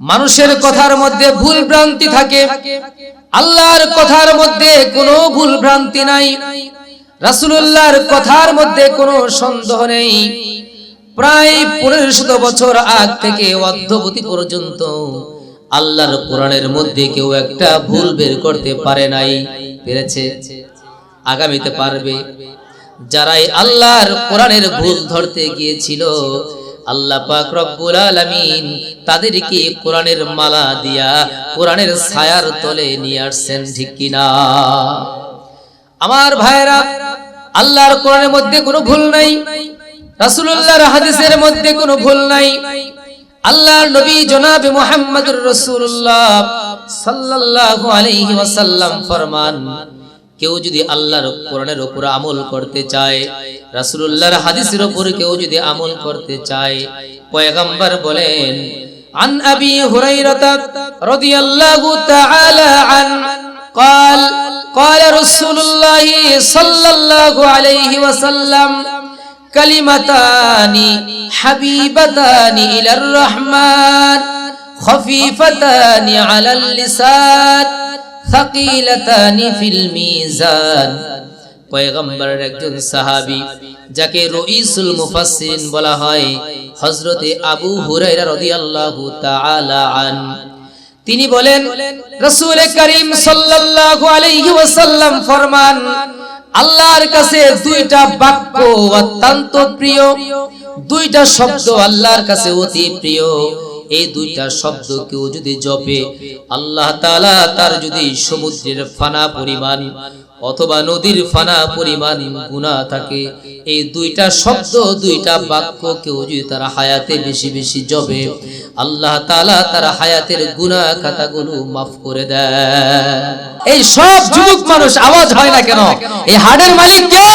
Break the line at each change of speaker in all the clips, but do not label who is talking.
মানুষের কথার মধ্যে ভুল ভ্রান্তি থাকে। আল্লাহর কথার মধ্যে কোনো ভুল ভ্রান্তি নাই। রাসূলুল্লাহর কথার মধ্যে কোনো সন্দেহ নেই। প্রায় পনেরো শত বছর আগ থেকে অদ্যবধি পর্যন্ত আল্লাহর কোরআনের মধ্যে কেউ একটা ভুল বের করতে পারে নাই, পেরেছে, আগামীতে পারবে। যারাই আল্লাহর কোরআনের ভুল ধরতে গিয়েছিল আল্লাহ পাক রব্বুল আলামিন তাদেরকে কোরআনের মালা দিয়া কোরআনের ছায়ার তলে নিয়ে আসছেন, ঠিক কিনা আমার ভাইরা আল্লাহর কোরআনের মধ্যে কোনো ভুল নাই, রাসূলুল্লাহর হাদিসের মধ্যে কোনো ভুল নাই। আল্লাহর নবী জনাবে মুহাম্মদুর রাসূলুল্লাহ সাল্লাল্লাহু আলাইহি ওয়াসাল্লাম ফরমান কেউ যদি আল্লাহর কোরআনের উপর আমল করতে চায় রাসূলুল্লাহর হাদিসের উপর কেউ যদি আমল করতে চায় পয়গম্বর বলেন عن أبي هريرة رضي الله تعالى عنه قال قال رسول الله صلى الله عليه وسلم كلمتان حبيبتان إلى الرحمن خفيفتان على اللسان সাকিলাতানি ফিল মিজান। পয়গম্বরের একজন যাকে রইসুল মুফাসসিরিন বলা হয়, হযরতে আবু হুরায়রা রাদিয়াল্লাহু তাআলা আন। তিনি বলেন, রাসূল করিম সাল্লাল্লাহু আলাইহি ওয়াসাল্লাম ফরমান, আল্লাহর কাছে দুইটা বাক্য অত্যন্ত প্রিয়, দুইটা শব্দ আল্লাহর কাছে অতি প্রিয়। এই দুইটা শব্দ কেউ যদি জপে, আল্লাহ তাআলা তার যদি সমুদ্রের ফানা পরিমাণ অথবা নদীর ফানা পরিমাণ গুনাহ থাকে, এই দুইটা শব্দ, দুইটা বাক্য কেউ যদি তার হায়াতে বেশি বেশি জবে আল্লাহ তাআলা তার হায়াতের গুনাহ খাতাগুলো মাফ করে দেয়। এই সব যুবক মানুষ আওয়াজ হয় না কেন? এই হাড়ের মালিক কে?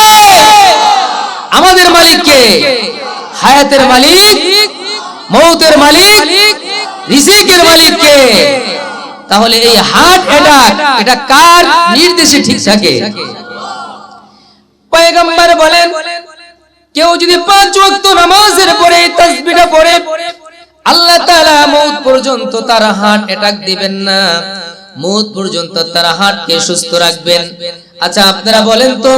আমাদের মালিক কে? হায়াতের মালিক মৌতের মালিক রিজিকের মালিক কে তাহলে এই হার্ট অ্যাটাক এটা কার নির্দেশে ঠিক থাকে? পয়গম্বর বলেন কেউ যদি পাঁচ ওয়াক্ত নামাজের পরে তাসবিহটা পড়ে আল্লাহ তাআলা মৌত পর্যন্ত তার হার্ট অ্যাটাক দিবেন না। মৌত পর্যন্ত তারা হাটকে সুস্থ রাখবেন। আচ্ছা আপনারা বলেন তো,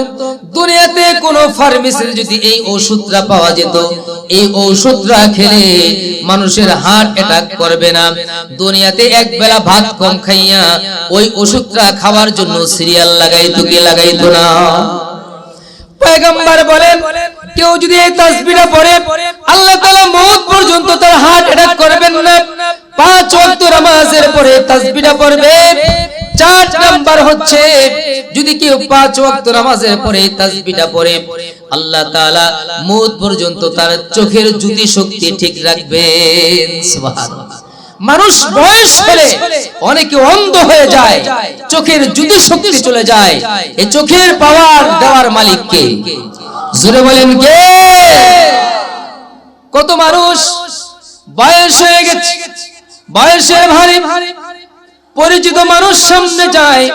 দুনিয়াতে কোন ফার্মেসির যদি এই ওষুধটা পাওয়া যেত, এই ওষুধটা খেলে মানুষের হার্ট অ্যাটাক করবে না। দুনিয়াতে এক বেলা ভাত কম খাইয়া ওই ওষুধটা খাওয়ার জন্য সিরিয়াল লাগাইতো কি লাগাইতো না? পয়গম্বর বলেন, কেউ যদি এই তাসবিহটা পড়ে, আল্লাহ তাআলা মওত পর্যন্ত তার হার্ট অ্যাটাক করবেন না। পাঁচ ওয়াক্ত নামাজের পরে তাসবিহটা পড়বে। চার নাম্বার হচ্ছে, যদি কেউ পাঁচ ওয়াক্ত নামাজের পরে তাসবিহটা পড়ে, আল্লাহ তাআলা মওত পর্যন্ত তার চোখের জ্যোতি শক্তি ঠিক রাখবেন। সুবহানাল্লাহ। মানুষ বয়স হলে অনেকে অন্ধ হয়ে যায় চোখের জ্যোতি শক্তি চলে যায় এই চোখের পাওয়ার দেওয়ার মালিক কে জোরে বলেন কে? কত মানুষ বয়স হয়ে গেছে বয়সে ভারী পরিচিত মানুষ সামনে যায়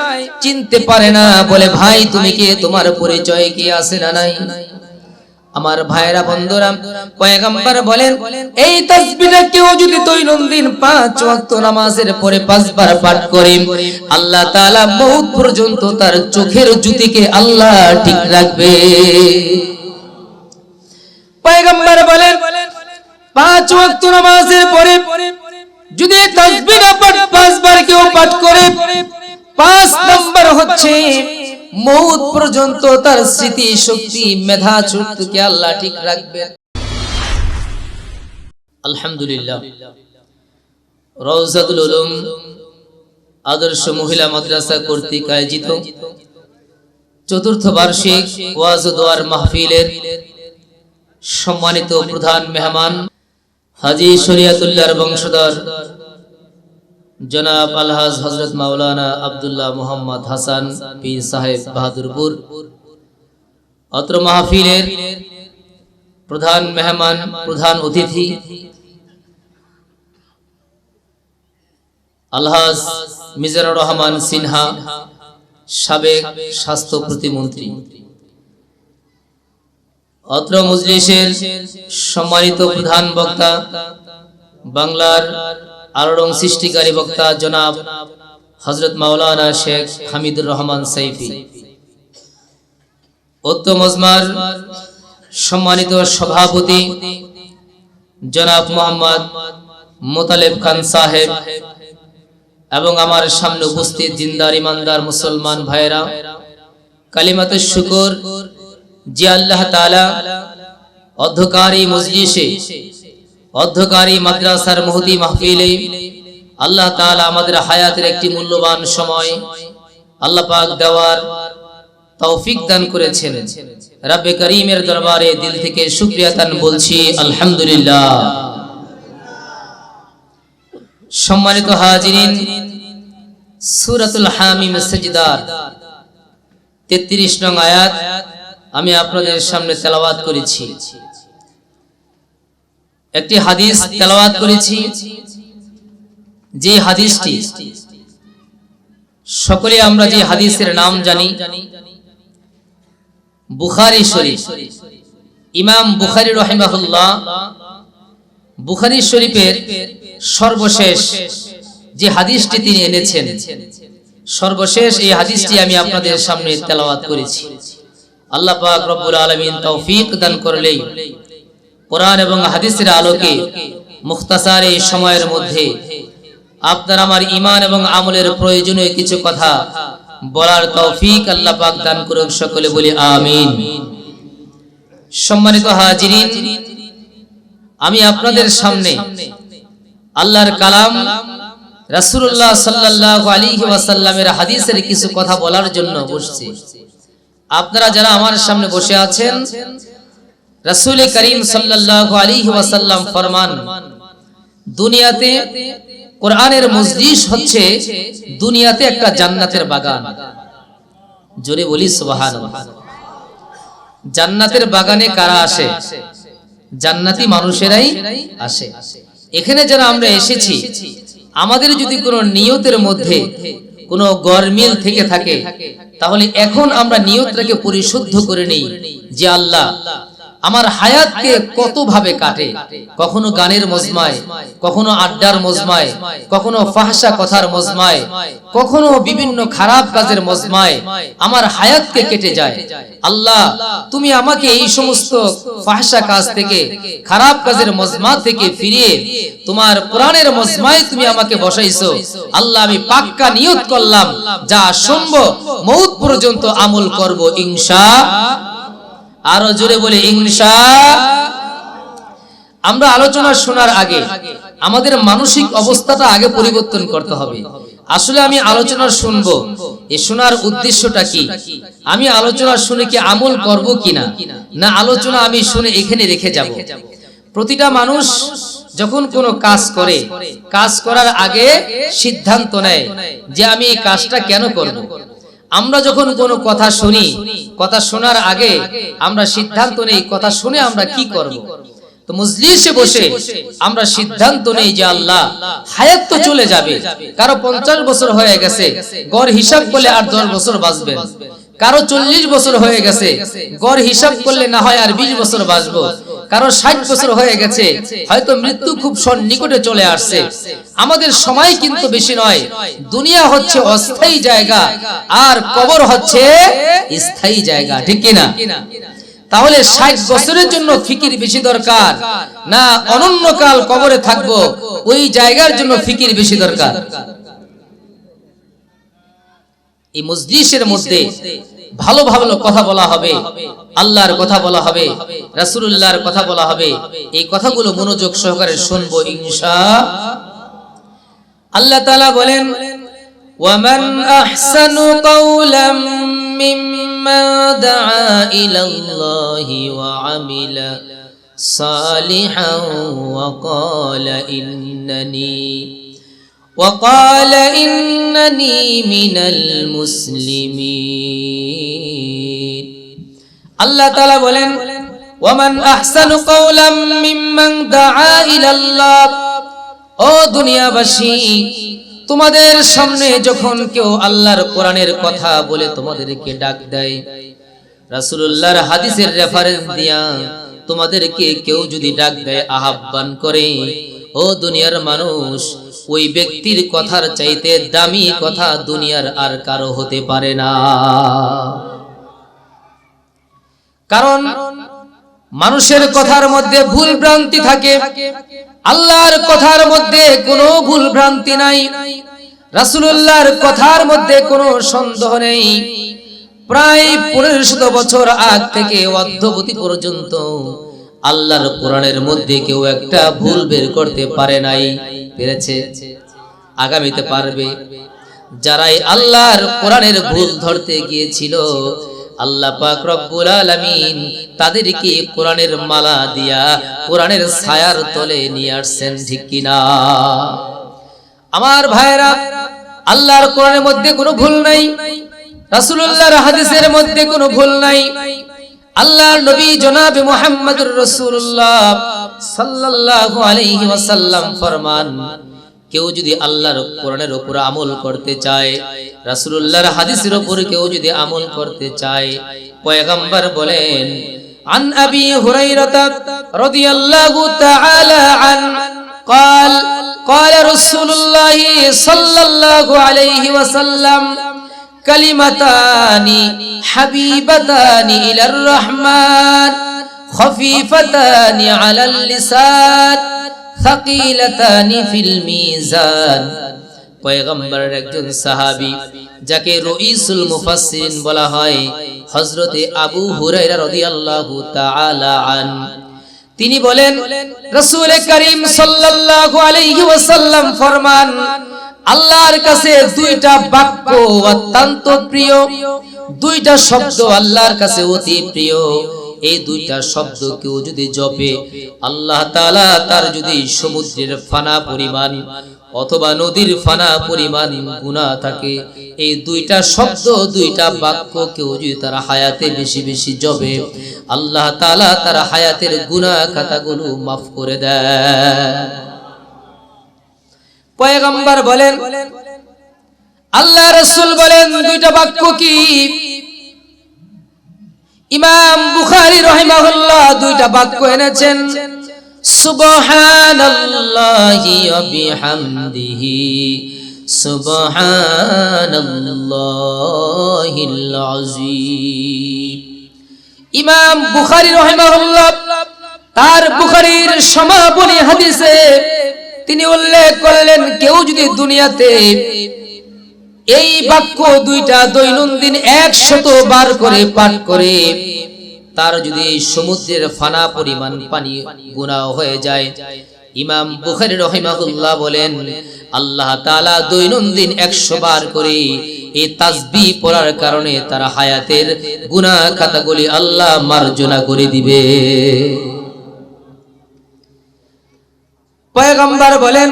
চিনতে পারে না বলে ভাই তুমি কে? তোমার পরিচয় কি আছে না নাই? আমার ভাইরা বন্ধুরা, পয়গম্বর বলেন, এই তাসবিহটা কেউ যদি দৈনন্দিন পাঁচ ওয়াক্ত নামাজের পরে পাঁচবার পাঠ করে, আল্লাহ তাআলা মউত পর্যন্ত তার চোখের জ্যোতিকে আল্লাহ ঠিক রাখবে। পয়গম্বর বলেন, পাঁচ ওয়াক্ত নামাজের পরে যদি তাসবিহটা পাঁচবার কেউ পাঠ করে, পাঁচ নম্বর হচ্ছে মৌত পর্যন্ত তার স্মৃতি শক্তি মেধা শক্তিকে আল্লাহ ঠিক রাখবেন। আলহামদুলিল্লাহ। রওজাতুল উলুম আদর্শ মহিলা মাদ্রাসা কর্তৃক আয়োজিত চতুর্থ বার্ষিক ওয়াজ দোয়ার মাহফিলের সম্মানিত প্রধান মেহমান হাজি শরিয়াতুল্লাহর বংশধর জনাব আলহাজ হজরত মাওলানা আব্দুল্লাহ মোহাম্মদ হাসান পীর সাহেব বাহাদুরপুর। অত্র মাহফিলের প্রধান মেহমান, প্রধান অতিথি, আলহাজ মিজানুর রহমান সিনহা, সাবেক স্বাস্থ্য প্রতিমন্ত্রী। অত্র মজলিসের সম্মানিত প্রধান বক্তা, বাংলার আলোড়ন সৃষ্টিকারী বক্তা জনাব হজরত মাওলানা শেখ হামিদুর রহমান সাইফি। উত্তম মজমার সম্মানিত সভাপতি জনাব মোহাম্মদ মোতালেব খান সাহেব এবং আমার সামনে উপস্থিত জিন্দার ইমানদার মুসলমান ভাইরা কালিমাত শুকর, যে আল্লাহ তাআলা অধ্যকারী মজলিসে অধ্যকারী মাদ্রাসার মহতি মাহফিলে আল্লাহ তাআলা আমাদের হায়াতের একটি মূল্যবান সময় আল্লাহ পাক দেওয়ার তৌফিক দান করেছেন। রব্বে করিমের দরবারে দিল থেকে শুকরিয়া তান বলছি, আলহামদুলিল্লাহ। সম্মানিত হাজিরিন, সূরাতুল হামিম সাজদার 33 নং আয়াত আমি আপনাদের সামনে তেলাওয়াত করেছি। একটি হাদিস তেলাওয়াত করেছি। যে হাদিসটি সকলে আমরা যে হাদিসের নাম জানি, বুখারী শরীফ। ইমাম বুখারী রহিমাহুল্লাহ বুখারী শরীফের সর্বশেষ যে হাদিসটি তিনি এনেছেন, সর্বশেষ এই হাদিসটি আমি আপনাদের সামনে তেলাওয়াত করেছি। আল্লাহ পাক রব্বুল আলামিন তৌফিক দান করলেই কোরআন এবং হাদিসের আলোকে মুখতাসার এই সময়ের মধ্যে আপনার আমার ইমান এবং আমলের প্রয়োজনীয় কিছু কথা বলার তৌফিক আল্লাহ পাক দান করুন সকলে বলি আমিন। সম্মানিত হাজিরিন, আমি আপনাদের সামনে আল্লাহর কালাম রাসূলুল্লাহ সাল্লাল্লাহু আলাইহি ওয়াসাল্লামের হাদিসের কিছু কথা বলার জন্য বসছি। আপনারা যারা আমার সামনে বসে আছেন রাসূল করিম ওয়াসাল্লাম ফরমান, দুনিয়াতে কোরআনের মজলিস হচ্ছে দুনিয়াতে একটা জান্নাতের বাগান। জোরে বলি সুবহানাল্লাহ। জান্নাতের বাগানে কারা আসে? জান্নাতি মানুষেরাই আসে। এখানে যারা আমরা এসেছি, আমাদের যদি কোনো নিয়তের মধ্যে কোনো গরমিল থেকে থাকে, তাহলে এখন আমরা নিয়তটাকে পরিশুদ্ধ করে নেই যে আল্লাহ আমার হায়াতকে কত ভাবে কাটে? কখনো গানের মজমায়, কখনো আড্ডার মজমায়, কখনো ফাহসা কথার মজমায়, কখনো বিভিন্ন খারাপ কাজের মজমায় আমার হায়াতকে কেটে যায়। আল্লাহ, তুমি আমাকে এই সমস্ত ফাহসা কাজ থেকে, খারাপ কাজের মজমা থেকে ফিরিয়ে তোমার কোরআনের মজমায় তুমি আমাকে বসাইছো। আল্লাহ, আমি পাক্কা নিয়ত করলাম, যা সম্ভব, মৌত পর্যন্ত আমল করব ইনশা আরও জোরে বলে, ইনশা আমরা আলোচনা শোনার আগে আমাদের মানসিক অবস্থাটা আগে পরিবর্তন করতে হবে। আসলে আমি আলোচনা শুনব। এ শোনার উদ্দেশ্যটা কি? আমি আলোচনা শুনে কি আমল করব কিনা? না আলোচনা আমি শুনে এখানে রেখে যাব? প্রতিটা মানুষ যখন কোনো কাজ করে, কাজ করার আগে সিদ্ধান্ত নেয় যে আমি এই কাজটা কেন করব? আমরা যখন কোনো কথা শুনি কথা শোনার আগে আমরা সিদ্ধান্ত নেই কথা শুনে আমরা কি করব? তো মজলিসে বসে আমরা সিদ্ধান্ত নেই যে আল্লাহ হায়াত তো চলে যাবে। কারও পঞ্চাশ বছর হয়ে গেছে গড় হিসাব করলে আর দশ বছর বাঁচবে। কারও চল্লিশ বছর হয়ে গেছে গড় হিসাব করলে না হয় আর বিশ বছর বাঁচবো। কারও ষাট বছর হয়ে গেছে, হয়তো মৃত্যু খুব নিকটে চলে আসছে। আমাদের সময় কিন্তু বেশি নয়। দুনিয়া হচ্ছে অস্থায়ী জায়গা, আর কবর হচ্ছে স্থায়ী জায়গা, ঠিক কিনা? তাহলে ষাট বছরের জন্য ফিকির বেশি দরকার, না অনন্যকাল কবরে থাকব, ওই জায়গার জন্য ফিকির বেশি দরকার? এই মসজিদের মধ্যে ভালো ভালো কথা বলা হবে, আল্লাহর কথা বলা হবে, রাসূলুল্লাহর কথা বলা হবে। এই কথাগুলো মনোযোগ সহকারে শুনব ইনশা আল্লাহ তাআলা বলেন কাওলাম মিম্মান দাআ ইলাল্লাহি ওয়া আমিলা সালিহান ওয়া ক্বালা ইন্নানি وقال إنني من المسلمين আল্লাহ তাআলা বলেন ওয়ামান আহসানু কাওলাম মিম্মান দাআ ইলাল্লাহ ও দুনিয়াবাসী তোমাদের সামনে যখন কেউ আল্লাহর কোরআনের কথা বলে তোমাদেরকে ডাক দেয় রাসূলুল্লাহর হাদিসের রেফারেন্স দিয়া তোমাদেরকে কেউ যদি ডাক দেয় আহ্বান করে ও দুনিয়ার মানুষ ওই ব্যক্তির কথার চাইতে দামি কথা দুনিয়ার আর কারও হতে পারে না। কারণ মানুষের কথার মধ্যে ভুল ভ্রান্তি থাকে, আল্লাহর কথার মধ্যে কোনো ভুল ভ্রান্তি নাই, রাসূলুল্লাহর কথার মধ্যে কোনো সন্দেহ নেই। প্রায় পনেরো শত বছর আগ থেকে অদ্যবধি পর্যন্ত আল্লাহর কোরআনের মধ্যে কেউ একটা ভুল বের করতে পারে নাই। পেরেছে আগামীতে পারবে। যারাই আল্লাহর কোরআনের ভুল ধরতে গিয়েছিল, আল্লাহ পাক রব্বুল আলামিন তাদেরকে কোরআনের মালা দিয়া কোরআনের ছায়ার তলে নিয়ে আসছেন, ঠিক কিনা আমার ভাইরা আল্লাহর কোরআনের মধ্যে কোনো ভুল নাই, রাসূলুল্লাহর হাদিসের মধ্যে কোনো ভুল নাই। আল্লাহর নবী জনাবে মুহাম্মদুর রাসূলুল্লাহ সাল্লাল্লাহু আলাইহি ওয়াসাল্লাম ফরমান কেউ যদি আল্লাহর কোরআনের উপর আমল করতে চায় রাসূলুল্লাহর হাদিসের উপর কেউ যদি আমল করতে চায় পয়গম্বর বলেন عن أبي هريرة رضي الله تعالى عنه قال قال رسول الله صلى الله عليه وسلم কালিমাতানি, হাবিবাতানি ইলার রহমান, খফিফাতানি আলাল লিসান, সাকিলাতানি في الميزان পয়গম্বর একজন সাহাবী, যাকে রইসুল মুফাসসিরিন বলা হয়, হযরতে আবু হুরায়রা রাদিয়াল্লাহু তাআলা আন। তিনি বলেন, রাসূল কারীম সাল্লাল্লাহু আলাইহি ওয়াসাল্লাম ফরমান আল্লাহর কাছে দুইটা বাক্য অত্যন্ত প্রিয়, দুইটা শব্দ আল্লাহর কাছে অতি প্রিয়। এই দুইটা শব্দ কেউ যদি জপে, আল্লাহ তাআলা তার যদি সমুদ্রের ফানা পরিমাণ অথবা নদীর ফানা পরিমাণ গুনাহ থাকে, এই দুইটা শব্দ, দুইটা বাক্য কেউ যদি তার হায়াতে বেশি বেশি জবে আল্লাহ তাআলা তার হায়াতের গুনাহ খাতাগুলো মাফ করে দেয়। পয়গম্বর বলেন, আল্লাহ রসুল বলেন, দুইটা বাক্য কি? ইমাম বুখারী রহিমাহুল্লাহ দুইটা বাক্য এনেছেন, সুবহানাল্লাহি ওয়া বিহামদিহি, সুবহানাল্লাহিল আযীম। ইমাম বুখারী রহিমাহুল্লাহ তার বুখারীর সমাপনী হাদিসে তিনি উল্লেখ করলেন, কেউ যদি দুনিয়াতে এই বাক্য দুইটা দৈনন্দিন একশত বার করে পাঠ করে, তার যদি সমুদ্রের ফানা পরিমাণ পানি গুণা হয়ে যায়। ইমাম বুখারি রহিমাহুল্লাহ বলেন, আল্লাহ তাআলা দৈনন্দিন একশো বার করে এই তাসবি পড়ার কারণে তার হায়াতের গুনাহ খাতাগুলি আল্লাহ মার্জনা করে দিবে। পয়গম্বর বলেন,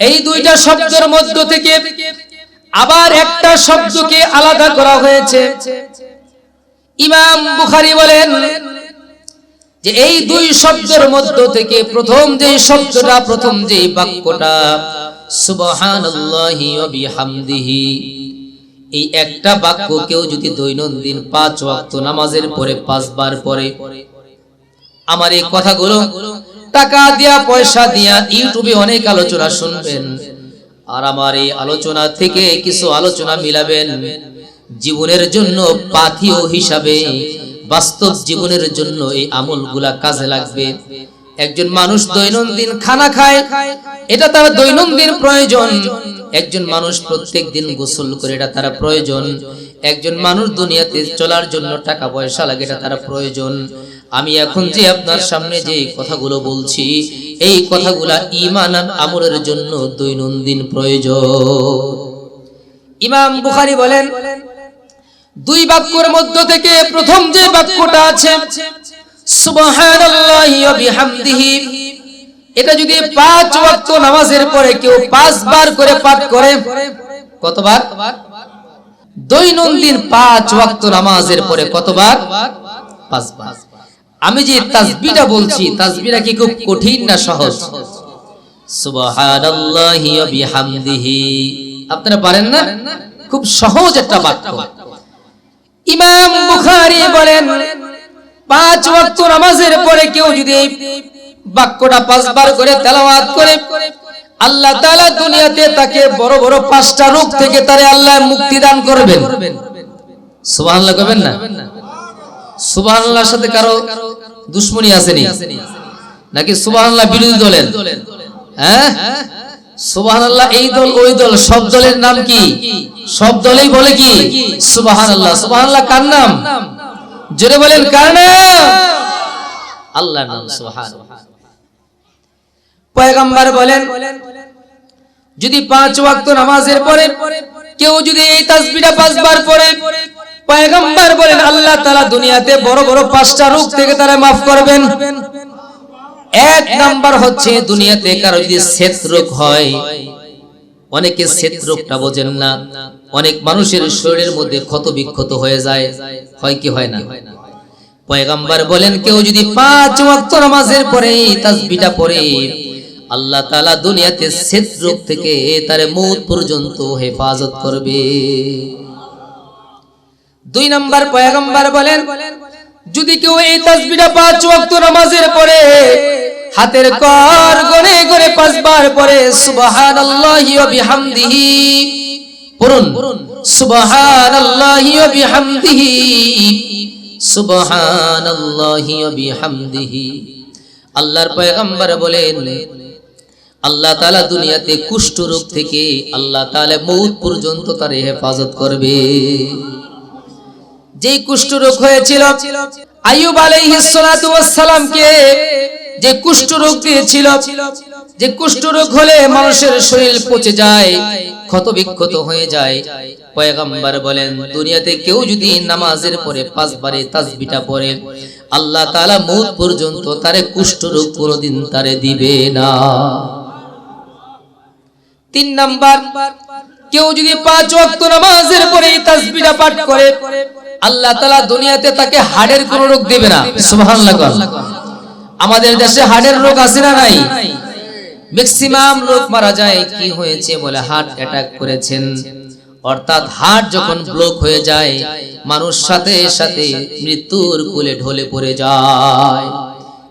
এই দুইটা শব্দের মধ্য থেকে আবার একটা শব্দকে আলাদা করা হয়েছে। ইমাম বুখারি বলেন যে এই দুই শব্দের মধ্য থেকে প্রথম যে শব্দটা, প্রথম যে বাক্যটা, সুবহানাল্লাহি এই একটা বাক্য কেউ যদি দৈনন্দিন পাঁচ ওয়াক্ত নামাজের পরে পাঁচবার পরে আমার এই কথাগুলো টাকা দিয়া, পয়সা দিয়া ইউটিউবে অনেক আলোচনা শুনবেন। আর আমার এই আলোচনা থেকে কিছু আলোচনা মিলাবেন। জীবনের জন্য পাথিও হিসাবে, বাস্তব জীবনের জন্য এই আমলগুলা কাজে লাগবে। একজন মানুষ দৈনন্দিন খানা খায়, এটা তার দৈনন্দিন প্রয়োজন। একজন মানুষ প্রত্যেক দিন গোসল করে, এটা তার প্রয়োজন। একজন মানুষ দুনিয়াতে চলার জন্য টাকা পয়সা লাগে, এটা তার প্রয়োজন। আমি এখন যে আপনার সামনে যে কথাগুলো বলছি, এই কথাগুলা ইমান আর আমলের জন্য দৈনন্দিন প্রয়োজন। ইমাম বুখারি বলেন, দুই বাক্যের মধ্য থেকে প্রথম যে বাক্যটা আছে এটা যদি পাঁচ ওয়াক্ত নামাজের পরে কেউ পাঁচবার করে পাঠ করে, কতবার? দৈনন্দিন পাঁচ ওয়াক্ত নামাজের পরে কতবার? পাঁচবার। আমি যে তাসবিটা বলছি তাসবিটা কি খুব কঠিন না সহজ? সুবহানাল্লাহি ওয়া বিহামদিহি। আপনারা পারেন না? খুব সহজ একটা বাক্য। ইমাম বুখারী বলেন পাঁচ ওয়াক্ত নামাজের পরে কেউ যদি এই বাক্যটা পাঁচবার করে তেলাওয়াত করে আল্লাহ তাআলা দুনিয়াতে তাকে বড় বড় পাঁচটা রোগ থেকে তারে আল্লাহ মুক্তি দান করবেন। সুবহানাল্লাহ করবেন না। সুবহানাল্লাহর সাথে কারও দুশ্মনী আসেনি? নাকি সুবহানাল্লাহ বিরোধী দলের? হ্যাঁ? সুবহানাল্লাহ এই দল, ওই দল, সব দলের নাম কি? সব দলেই বলে কি? সুবহানাল্লাহ। সুবহানাল্লাহ কার নাম? জোরে বলেন, কার নাম? আল্লাহর নাম, সুবহানাল্লাহ। পয়গম্বর বলেন, যদি পাঁচ ওয়াক্ত নামাজের পরে, কেউ যদি এই তাসবিহটা পাঁচবার পড়ে পয়গম্বর বলেন, আল্লাহ তাআলা দুনিয়াতে বড় বড় পাঁচটা রোগ থেকে তারা maaf করবেন। এক নাম্বার হচ্ছে দুনিয়াতে কারও যদি সেত রোগ হয়, অনেকে সেত রোগটা বোঝেন না। অনেক মানুষের শরীরের মধ্যে ক্ষত বিক্ষত হয়ে যায়, হয় কি হয় না? পয়গাম্বার বলেন, কেউ যদি পাঁচ ওয়াক্ত নামাজের পরে তাসবিহটা পড়ে, আল্লাহ তাআলা দুনিয়াতে সেত রোগ থেকে তার মৌত পর্যন্ত হেফাজত করবে। দুই নম্বর পয়গাম্বার বলেন, যদি কেউ এই তাসবিহটা পাঁচ ওয়াক্ত নামাজের পরে হাতের কর গনে গনে পাঁচবার পরে সুবহানাল্লাহি ওয়া বিহামদিহি পড়ুন, সুবহানাল্লাহি ওয়া বিহামদিহি, সুবহানাল্লাহি ওয়া বিহামদিহি। আল্লাহর পয়গম্বর বলেন, আল্লাহ তাআলা দুনিয়াতে কুষ্ঠ রোগ থেকে আল্লাহ তাআলা মৌত পর্যন্ত তার হেফাজত করবে। যেই কুষ্ঠ রোগ হয়েছিল, আইয়ুব আলাইহিস সালাতু ওয়াস সালামকে যে কুষ্ঠ রোগ দিয়েছিল, যে কুষ্ঠ রোগ হলে মানুষের শরীর পচে যায় ক্ষত বিক্ষত হয়ে যায়। পয়গম্বর বলেন, দুনিয়াতে কেউ যদি নামাজের পরে পাঁচবারে তাসবিটা পড়ে, আল্লাহ তাআলা মৌত পর্যন্ত তারে কুষ্ঠ রোগ কোনোদিন তারে দিবে না। তিন নাম্বার, কেউ যদি পাঁচ ওয়াক্ত নামাজের পরে এই তাসবিহটা পাঠ করে আল্লাহ তালা দুনিয়াতে তাকে হাড়ের কোনো রোগ দেবে না। আমাদের দেশে হাড়ের রোগ আছে না নাই? ম্যাক্সিমাম লোক মারা যায়, কি হয়েছে বলে হার্ট অ্যাটাক করেছেন। অর্থাৎ হার্ট যখন ব্লক হয়ে যায়, মানুষ সাথে সাথে মৃত্যুর কোলে ঢলে পড়ে যায়।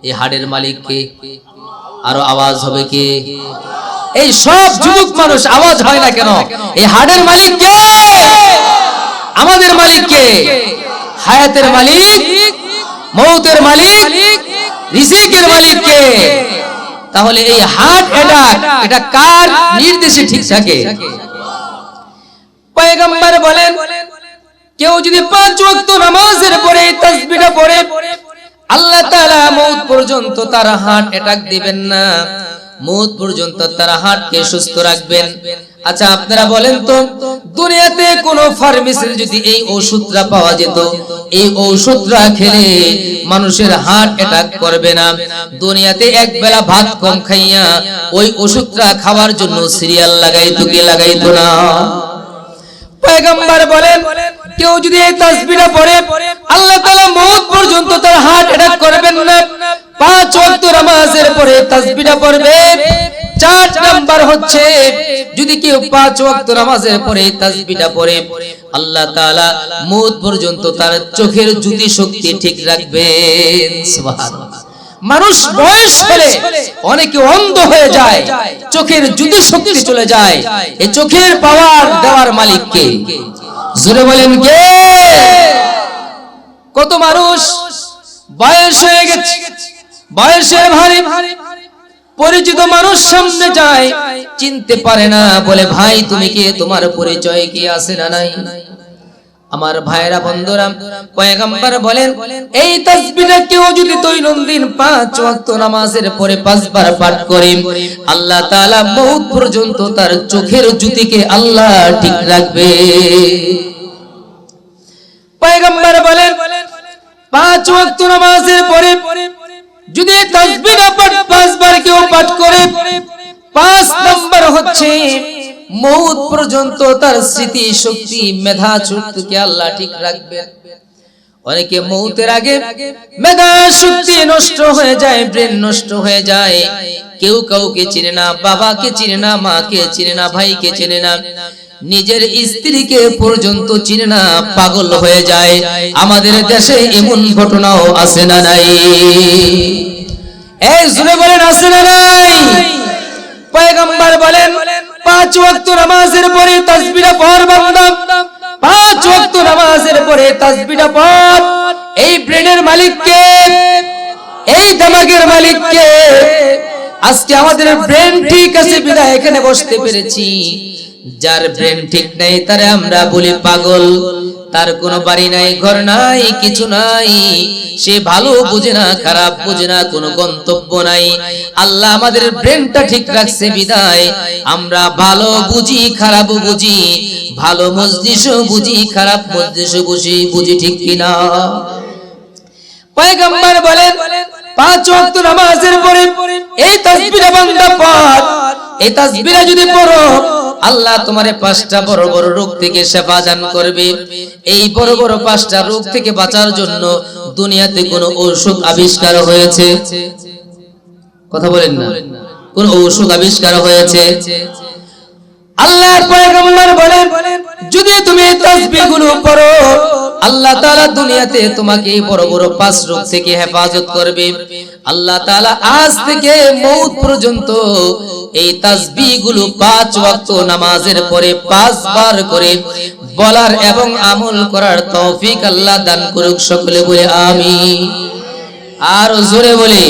এই হাড়ের মালিককে আরও আওয়াজ হবে কে? এই সব যুবক মানুষ আওয়াজ হয় না কেন? এই হাড়ের মালিক কে? আমাদের মালিক কে হায়াতের মালিক, মৌতের মালিক, রিজিকের মালিক কে তাহলে এই হার্ট অ্যাটাক, এটা কার নির্দেশে ঠিক থাকে? পয়গম্বর বলেন, কেউ যদি পাঁচ ওয়াক্ত নামাজের পরে তাসবিহটা পড়ে, আল্লাহ তাআলা মৌত পর্যন্ত তার হার্ট অ্যাটাক দিবেন না। মৌত পর্যন্ত তার হাটকে সুস্থ রাখবেন। আচ্ছা আপনারা বলেন তো, দুনিয়াতে কোন ফার্মেসির যদি এই ওষুধটা পাওয়া যেত, এই ওষুধটা খেলে মানুষের হার্ট অ্যাটাক করবে না। দুনিয়াতে এক বেলা ভাত কম খাইয়া ওই ওষুধটা খাওয়ার জন্য সিরিয়াল লাগাইতো কি লাগাইতো না? পয়গম্বর বলেন, কেউ যদি এই তাসবিহটা পড়ে, আল্লাহ তাআলা মওত পর্যন্ত তার হার্ট অ্যাটাক করবেন না। পাঁচ ওয়াক্ত নামাজের পরে তাসবিহটা পড়বে। চার নাম্বার হচ্ছে, যদি কেউ পাঁচ ওয়াক্ত নামাজের পরে তাসবিহটা পড়ে, আল্লাহ তাআলা মওত পর্যন্ত তার চোখের জ্যোতি শক্তি ঠিক রাখবেন। সুবহানাল্লাহ। মানুষ বয়স হলে অনেকে অন্ধ হয়ে যায় চোখের জ্যোতি শক্তি চলে যায় এই চোখের পাওয়ার দেওয়ার মালিক কে জোরে বলেন কে? কত মানুষ বয়স হয়ে গেছে বয়সের ভারী পরিচিত মানুষ সামনে যায় চিনতে পারে না বলে ভাই তুমি কে? তোমার পরিচয় কি আছে না নাই? আমার ভাইরা বন্ধুরা, পয়গম্বর বলেন, এই তাসবিহটা কেউ যদি দৈনন্দিন পাঁচ ওয়াক্ত নামাজের পরে পাঁচবার পাঠ করে, আল্লাহ তাআলা মউত পর্যন্ত তার চোখের জ্যোতিকে আল্লাহ ঠিক রাখবে। পয়গম্বর বলেন, পাঁচ ওয়াক্ত নামাজের পরে যদি তাসবিহটা পাঁচবার কেউ পাঠ করে, পাঁচ নম্বর হচ্ছে মৌত পর্যন্ত তার স্মৃতি শক্তি মেধা শক্তিকে আল্লাহ ঠিক রাখবে অনেকে মৌতের আগে মেধা শক্তি নষ্ট হয়ে যায়, ব্রেন নষ্ট হয়ে যায়। কেউ কাউকে চিনে না, বাবাকে চিনে না, মাকে চিনে না, ভাইকে চিনে না। নিজের স্ত্রীকে পর্যন্ত চিনে না, পাগল হয়ে যায়। আমাদের দেশে এমন ঘটনাও আছে না নাই? এই জুড়ে বলেন, আছে না নাই? পয়গম্বর বলেন পাঁচ ওয়াক্ত নামাজের পরে তাসবিহা পড় বান্দা। পাঁচ ওয়াক্ত নামাজের পরে তাসবিহা পড়। এই ব্রেনের মালিক কে এই দামাগের মালিক কে আজকে আমাদের ব্রেন ঠিক আছে বিদায়, এখানে বসতে পেরেছি। যার ব্রেন ঠিক নেই, তারে আমরা বলি পাগল। তার কোনো বাড়ি নাই, ঘর নাই, কিছু নাই। সে ভালো বুঝে না, খারাপ বুঝে না, কোনো গন্তব্য নাই। আল্লাহ আমাদের ব্রেনটা ঠিক রাখছে, বিদায়। আমরা ভালো বুঝি, খারাপ বুঝি, ভালো মজলিসও বুঝি, খারাপ মজলিসও বুঝি বুঝি ঠিক কিনা। পয়গম্বর বলেন, পাঁচ ওয়াক্ত নামাজের পরে এই তাসবিহা বান্দা পড় এই তাসবিহা যদি পড়ো আল্লাহ তোমারে পাঁচটা বড় বড় রোগ থেকে সেবা সেফাজান করবে। এই বড় বড় পাঁচটা রোগ থেকে বাঁচার জন্য দুনিয়াতে কোনো ঔষধ আবিষ্কার হয়েছে? কথা বলেন না। কোন ঔষধ আবিষ্কার হয়েছে? আল্লাহর পয়গম্বর বলেন, যদি তুমি তাসবিহগুলো পড়ো আল্লাহ তাআলা দুনিয়াতে তোমাকে বড় বড় পাঁচ রোগ থেকে হেফাজত করবে। আল্লাহ তাআলা আজ থেকে মৌত পর্যন্ত এই তাসবিহগুলো পাঁচ ওয়াক্ত নামাজের পরে পাঁচবার করে বলার এবং আমল করার তৌফিক আল্লাহ দান করুক সকলে বলে আমি আর জোরে বলি